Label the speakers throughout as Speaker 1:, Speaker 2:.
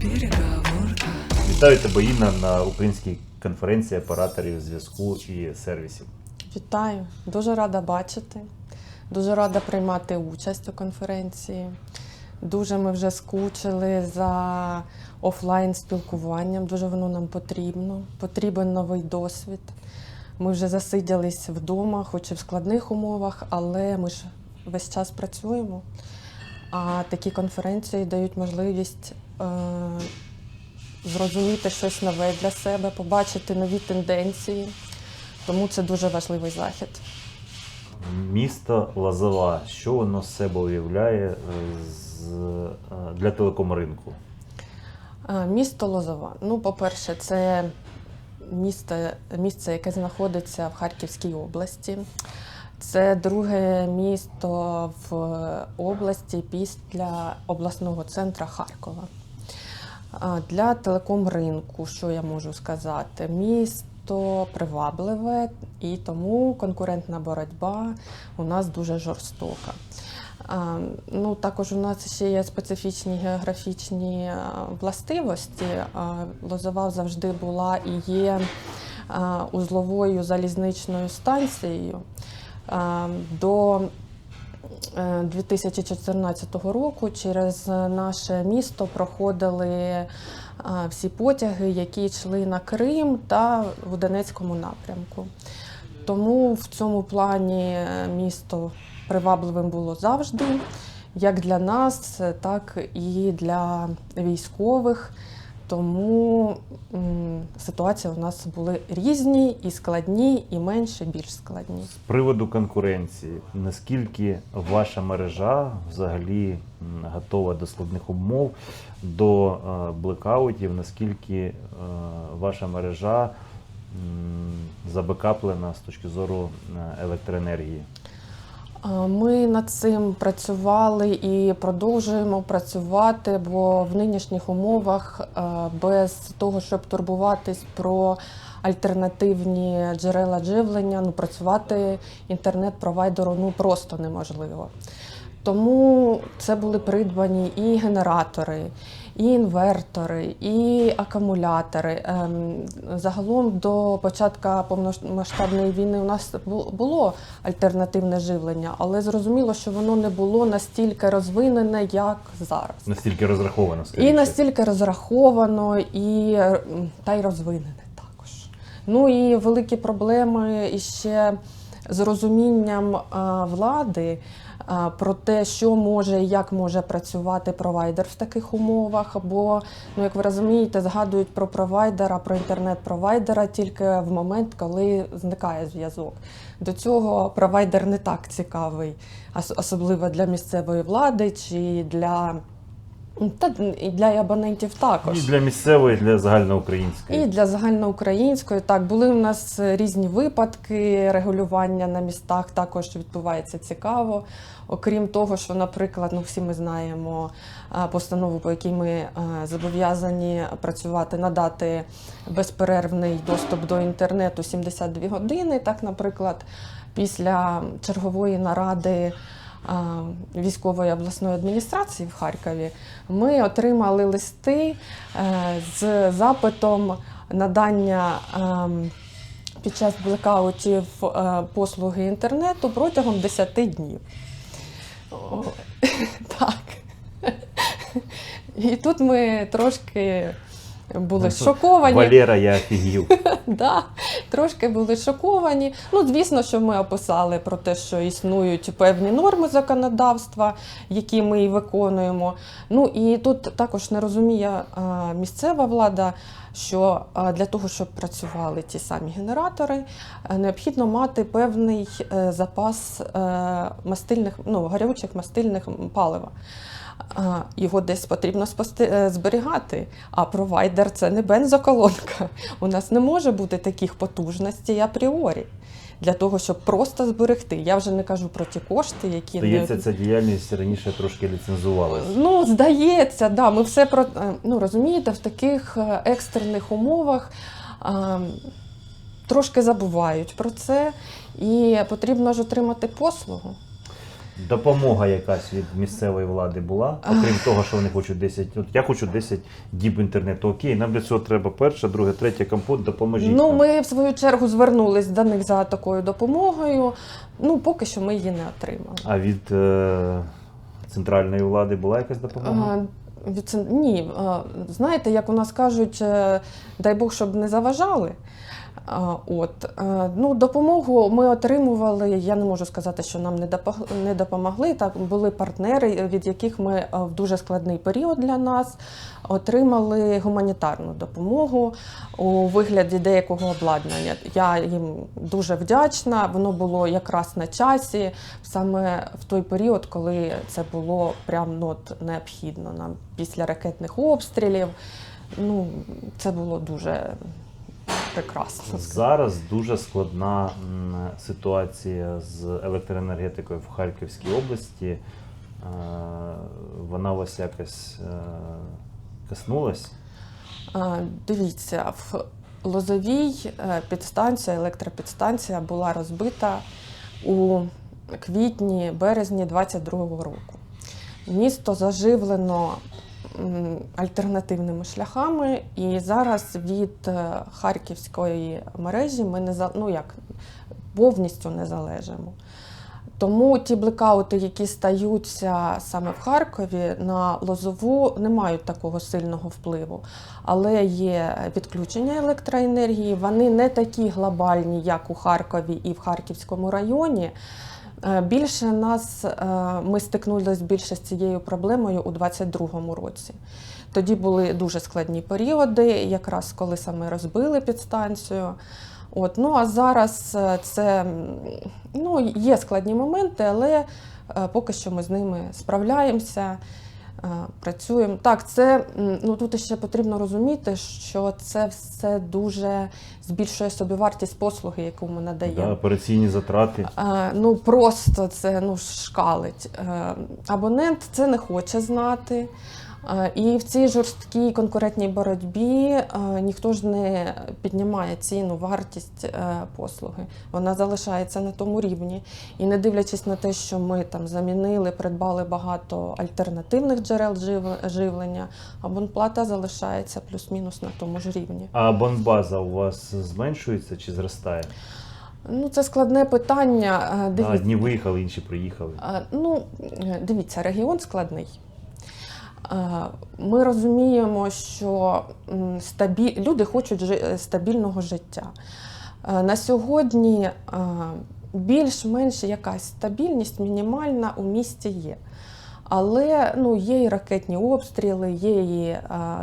Speaker 1: Переговорка.
Speaker 2: Вітаю тебе, Інна, на українській конференції операторів зв'язку і сервісів.
Speaker 3: Вітаю, дуже рада бачити. Дуже рада приймати участь у конференції. Дуже ми вже скучили за офлайн спілкуванням. Дуже воно нам потрібно. Потрібен новий досвід. Ми вже засиділись вдома, хоч і в складних умовах, але ми ж весь час працюємо. А такі конференції дають можливість е, зрозуміти щось нове для себе, побачити нові тенденції. Тому це дуже важливий захід.
Speaker 2: Місто Лазова. Що воно з себе уявляє е, з, е, для телекомринку?
Speaker 3: А, Місто Лозова. Ну, по-перше, це місто, місце, яке знаходиться в Харківській області. Це друге місто в області після обласного центру Харкова. Для телеком-ринку, що я можу сказати, місто привабливе і тому конкурентна боротьба у нас дуже жорстока. Ну, також у нас ще є специфічні географічні властивості. Лозова завжди була і є узловою залізничною станцією. А, До е, 2014 року через наше місто проходили всі потяги, які йшли на Крим та в Донецькому напрямку. Тому в цьому плані е, місто привабливим було завжди, як для нас, е, так і для військових. Тому м, ситуації у нас були різні, і складні, і менше, більш складні.
Speaker 2: З приводу конкуренції, наскільки ваша мережа взагалі готова до складних умов, до е, блекаутів, наскільки е, ваша мережа забекаплена з точки зору е, електроенергії?
Speaker 3: А, Ми над цим працювали і продовжуємо працювати, бо в нинішніх умовах е, без того, щоб турбуватись про альтернативні джерела живлення, ну працювати інтернет-провайдеру ну просто неможливо. Тому це були придбані і генератори, і інвертори, і акумулятори. Ем, Загалом до початку повномасштабної війни у нас бу- було альтернативне живлення, але зрозуміло, що воно не було настільки розвинене, як зараз.
Speaker 2: Настільки розраховано, скоріше?
Speaker 3: І настільки розраховано, і та й розвинене також. Ну і великі проблеми іще з розумінням влади а, про те, що може і як може працювати провайдер в таких умовах. Бо, ну як ви розумієте, згадують про провайдера, про інтернет-провайдера тільки в момент, коли зникає зв'язок. До цього провайдер не так цікавий, ос- особливо для місцевої влади чи для. Та і для абонентів також.
Speaker 2: І для місцевої, і для загальноукраїнської.
Speaker 3: І для загальноукраїнської так були у нас різні випадки регулювання на містах. Також відбувається цікаво. Окрім того, що, наприклад, ну всі ми знаємо постанову, по якій ми зобов'язані працювати, надати безперервний доступ до інтернету 72 години. Так, наприклад, після чергової наради. Військової обласної адміністрації в Харкові ми отримали листи е, з запитом надання ем, під час блекаутів е, послуги інтернету протягом 10 днів. О, Так. І тут ми трошки були шоковані.
Speaker 2: Валера, я офігів.
Speaker 3: Да, трошки були шоковані. Ну, звісно, що ми описали про те, що існують певні норми законодавства, які ми і виконуємо. Ну і тут також не розуміє а, місцева влада, що а, для того, щоб працювали ті самі генератори, а, необхідно мати певний е, запас е, мастильних, ну, гарячих мастильних палива. Його десь потрібно е, зберігати. А провайдер це не бензоколонка. У нас не може бути таких потужностей апріорі для того, щоб просто зберегти. Я вже не кажу про ті кошти, які
Speaker 2: Здається,
Speaker 3: не...
Speaker 2: ця діяльність раніше трошки ліцензувалася.
Speaker 3: Ну, здається, да, ми все про е, ну розумієте, в таких е, екстрених умовах а, трошки забувають про це, і потрібно ж отримати послугу.
Speaker 2: Допомога якась від місцевої влади була, окрім того, що вони хочуть 10. От я хочу 10 діб інтернету. Окей, нам для цього треба перше, друге, третє компот, допоможіть.
Speaker 3: Ну,
Speaker 2: нам.
Speaker 3: ми в свою чергу звернулись до них за такою допомогою. Ну, поки що ми її не отримали.
Speaker 2: А від е, центральної влади була якась допомога?
Speaker 3: А, від цен- Ні, а, знаєте, як у нас кажуть, е, дай Бог, щоб не заважали. От е, ну, допомогу ми отримували. Я не можу сказати, що нам не допомогли. Так були партнери, від яких ми е, в дуже складний період для нас отримали гуманітарну допомогу у вигляді деякого обладнання. Я їм дуже вдячна. Воно було якраз на часі, саме в той період, коли це було прям ну, от, необхідно нам після ракетних обстрілів. Ну, це було дуже прекрасно.
Speaker 2: Зараз дуже складна ситуація з електроенергетикою в Харківській області. Е, Вона вас якось е, коснулась?
Speaker 3: Дивіться, в Лозовій е, підстанція, електропідстанція була розбита у квітні, березні 22-го року. Місто заживлено альтернативними шляхами, і зараз від е, харківської мережі ми не ну як повністю не залежимо. Тому ті блекаути, які стаються саме в Харкові на Лозову, не мають такого сильного впливу. Але є відключення електроенергії, вони не такі глобальні, як у Харкові і в Харківському районі. Е, Більше нас е, ми стикнулися більше з цією проблемою у 2022 році. Тоді були дуже складні періоди, якраз коли саме розбили підстанцію. От, ну а зараз е, це ну, є складні моменти, але поки що ми з ними справляємося, працюємо. Так, це ну тут ще потрібно розуміти, що це все дуже збільшує собівартість послуги, яку ми надаємо.
Speaker 2: Да, операційні затрати.
Speaker 3: А, Ну просто це ну шкалить. А, Абонент це не хоче знати. Е, І в цій жорсткій конкурентній боротьбі е, ніхто ж не піднімає ціну, вартість е, послуги. Вона залишається на тому рівні. І не дивлячись на те, що ми там замінили, придбали багато альтернативних джерел живлення, абонплата залишається плюс-мінус на тому ж рівні.
Speaker 2: А абонбаза у вас зменшується чи зростає?
Speaker 3: Ну це складне питання. Дивіться.
Speaker 2: одні виїхали, інші приїхали.
Speaker 3: Ну, дивіться, регіон складний. А, Ми розуміємо, що стабі... люди хочуть жи- е, стабільного життя. Е, На сьогодні е, більш-менш якась стабільність мінімальна у місті є. Але ну, є і ракетні обстріли, є і е,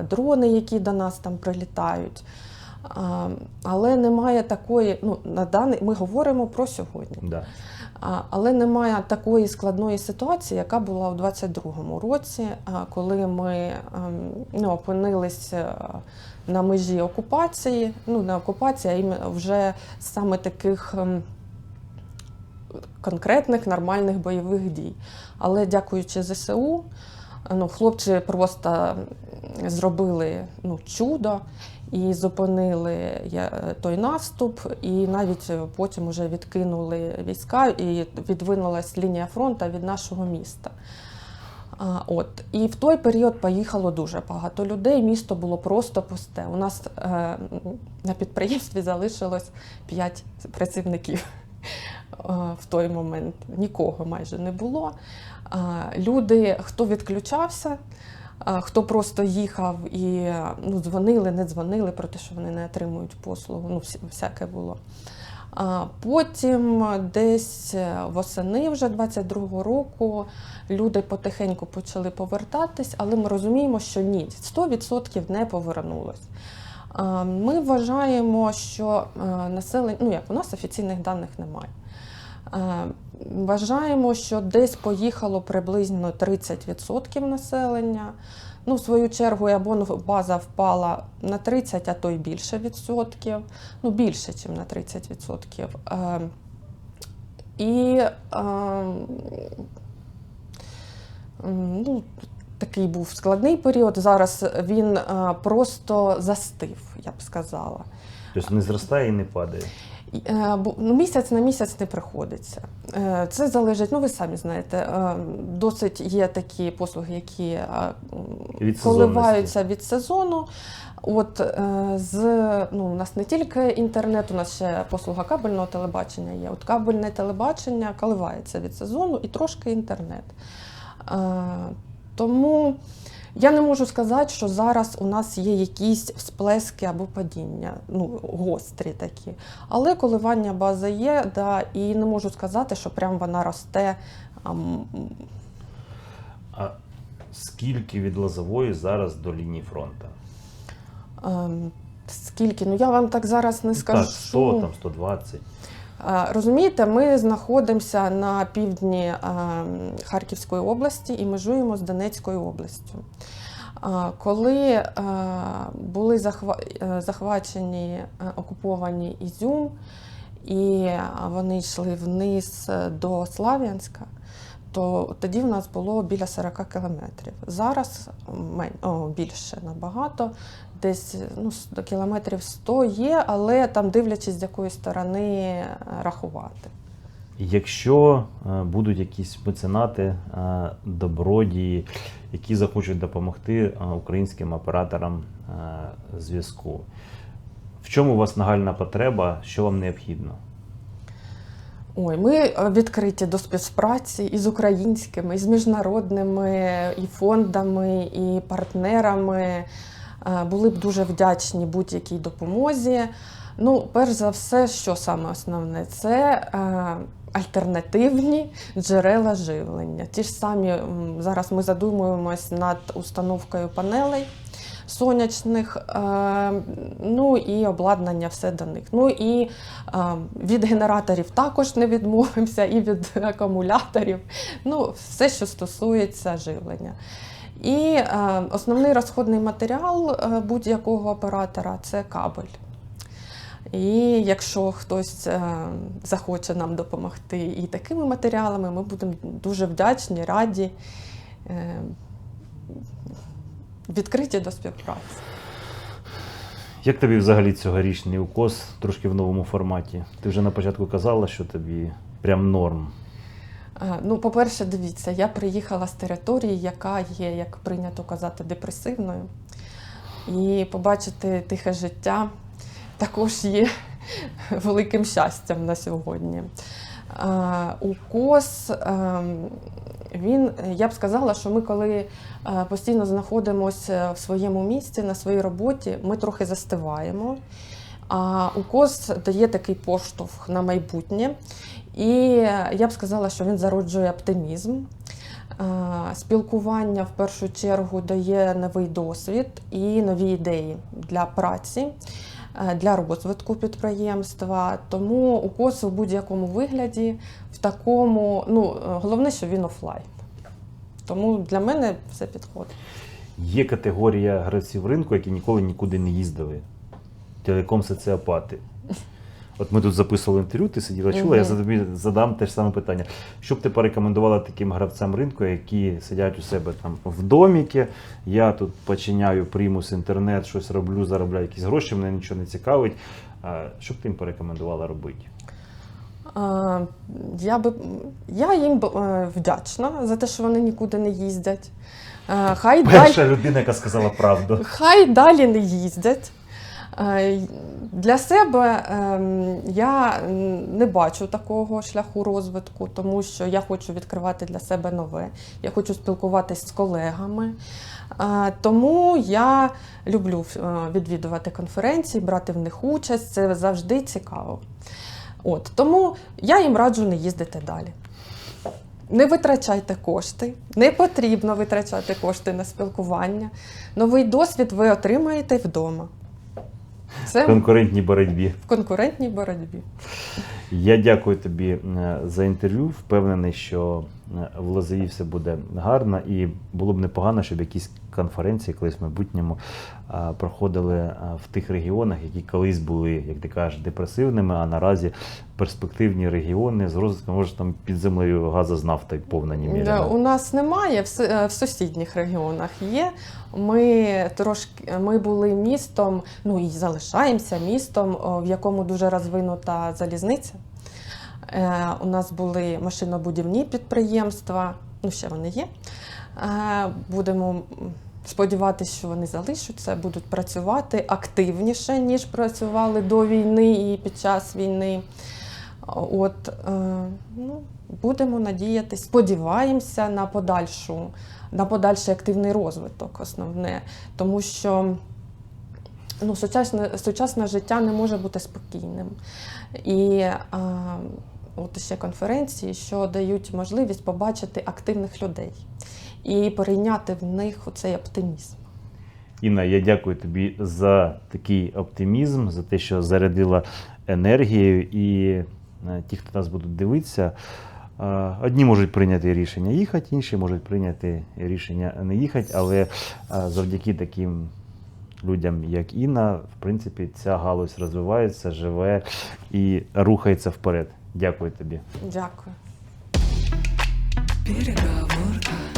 Speaker 3: дрони, які до нас там прилітають. Але немає такої, ну, на даний, ми говоримо про сьогодні.
Speaker 2: Да.
Speaker 3: Але немає такої складної ситуації, яка була у 22-му році, коли ми ем, ну, опинилися на межі окупації. Ну, не окупації, а вже саме таких ем, конкретних нормальних бойових дій. Але дякуючи ЗСУ, ну, хлопці просто зробили ну, чудо і зупинили той наступ, і навіть потім вже відкинули війська, і відвинулась лінія фронту від нашого міста. От і в той період поїхало дуже багато людей. Місто було просто пусте. У нас е, на підприємстві залишилось 5 працівників е, в той момент. Нікого майже не було. Люди, хто відключався, хто просто їхав і ну, дзвонили, не дзвонили про те, що вони не отримують послугу. Ну, всяке було. Потім десь восени вже 22-го року люди потихеньку почали повертатись, але ми розуміємо, що ні, 100% не повернулось. Ми вважаємо, що е, населення, ну як у нас офіційних даних немає. Вважаємо, що десь поїхало приблизно 30% населення. Ну, в свою чергу, і абонбаза впала на 30, а то й більше відсотків. Ну, більше, ніж на 30 відсотків. Е, І е, ну, такий був складний період. Зараз він е, просто застив, я б сказала.
Speaker 2: Тобто не зростає і не падає.
Speaker 3: Е, ну, місяць на місяць не приходиться. Е, Це залежить, ну ви самі знаєте, е, досить є такі послуги, які
Speaker 2: Від
Speaker 3: коливаються від сезону. От з ну, у нас не тільки інтернет, у нас ще послуга кабельного телебачення є. От кабельне телебачення коливається від сезону і трошки інтернет. Тому я не можу сказати, що зараз у нас є якісь всплески або падіння, ну, гострі такі. Але коливання бази є, да, і не можу сказати, що прям вона росте.
Speaker 2: А скільки від Лозової зараз до лінії фронту?
Speaker 3: ем, Скільки? Ну я вам так зараз не скажу.
Speaker 2: Так, 100, там 120.
Speaker 3: Розумієте, ми знаходимося на півдні Харківської області і межуємо з Донецькою областю. Коли були е, захвачені е, окуповані Ізюм, і вони йшли вниз е, до Слав'янська, то тоді в нас було біля 40 кілометрів. Зараз о, більше набагато, десь ну, до кілометрів 100 є, але там дивлячись, з якої сторони е, рахувати.
Speaker 2: Якщо е, будуть якісь меценати, е, добродії, які захочуть допомогти українським операторам зв'язку, в чому у вас нагальна потреба, що вам необхідно?
Speaker 3: Ой, ми е, відкриті до співпраці і з українськими, і з міжнародними і фондами, і партнерами. Е, Були б дуже вдячні будь-якій допомозі. Ну, перш за все, що саме основне, це е, альтернативні джерела живлення. Ті ж самі зараз ми задумуємось над установкою панелей сонячних, е, ну і обладнання все до них. Ну і е, від генераторів також не відмовимося, і від акумуляторів. Ну, все, що стосується живлення. І е, основний розходний матеріал будь-якого оператора це кабель. І якщо хтось захоче нам допомогти і такими матеріалами, ми будемо дуже вдячні, раді, відкриті до співпраці.
Speaker 2: Як тобі взагалі цьогорічний укос трошки в новому форматі? Ти вже на початку казала, що тобі прям норм.
Speaker 3: Е, Ну, по-перше, дивіться, я приїхала з території, яка є, як прийнято казати, депресивною. І побачити тихе життя також є великим щастям на сьогодні. Е, Укос, ем, він, я б сказала, що ми, коли е, постійно знаходимося в своєму місці, на своїй роботі, ми трохи застиваємо. А укос дає такий поштовх на майбутнє. І я б сказала, що він зароджує оптимізм. Е, Спілкування в першу чергу дає новий досвід і нові ідеї для праці, для розвитку підприємства. Тому укос в будь-якому вигляді, в такому, ну е, головне, що він офлайн. Тому для мене все підходить.
Speaker 2: Є категорія гравців ринку, які ніколи нікуди не їздили. Телеком соціопати. От ми тут записували інтерв'ю, ти сиділа, чула, я тобі задам те ж саме питання. Що б ти порекомендувала таким гравцям ринку, які сидять у себе там в доміки, я тут починяю примус інтернет, щось роблю, заробляю якісь гроші, мене нічого не цікавить. Що б ти їм порекомендувала робити?
Speaker 3: Я, би, я їм е, вдячна за те, що вони нікуди не їздять. Е, Хай далі,
Speaker 2: Перша людина, яка сказала правду.
Speaker 3: хай далі не їздять. Е, Для себе ем, я не бачу такого шляху розвитку, тому що я хочу відкривати для себе нове. Я хочу спілкуватись з колегами. Е, Тому я люблю е, відвідувати конференції, брати в них участь. Це завжди цікаво. От, тому я їм раджу не їздити далі. Не витрачайте кошти, не потрібно витрачати кошти на спілкування. Новий досвід ви отримаєте вдома.
Speaker 2: В конкурентній боротьбі.
Speaker 3: в конкурентній боротьбі.
Speaker 2: Я дякую тобі е, за інтерв'ю. Впевнений, що е, в Лозові все буде гарно, і було б непогано, щоб якісь конференції, колись в майбутньому проходили в тих регіонах, які колись були, як ти кажеш, депресивними, а наразі перспективні регіони з розвитком, може там під землею газу з нафтою повна
Speaker 3: Да. У нас немає, е, в сусідніх регіонах є. Ми трошки ми були містом, ну і залишаємося містом, в якому дуже розвинута залізниця. Е, у нас були машинобудівні підприємства, ну ще вони є. Е, будемо сподіватися, що вони залишаться, будуть працювати активніше, ніж працювали до війни і під час війни. От, е, ну, будемо надіятися, сподіваємося на подальшу, на подальший активний розвиток, основне, тому що ну, сучасне, сучасне життя не може бути спокійним. І е, от ще конференції, що дають можливість побачити активних людей і перейняти в них цей оптимізм.
Speaker 2: Інна, я дякую тобі за такий оптимізм, за те, що зарядила енергією. І е, ті, хто нас будуть дивитися, е, одні можуть прийняти рішення їхати, інші можуть прийняти рішення не їхати, але е, завдяки таким людям, як Інна, в принципі, ця галузь розвивається, живе і рухається вперед. Дякую тобі.
Speaker 3: Дякую.
Speaker 1: Переговорка.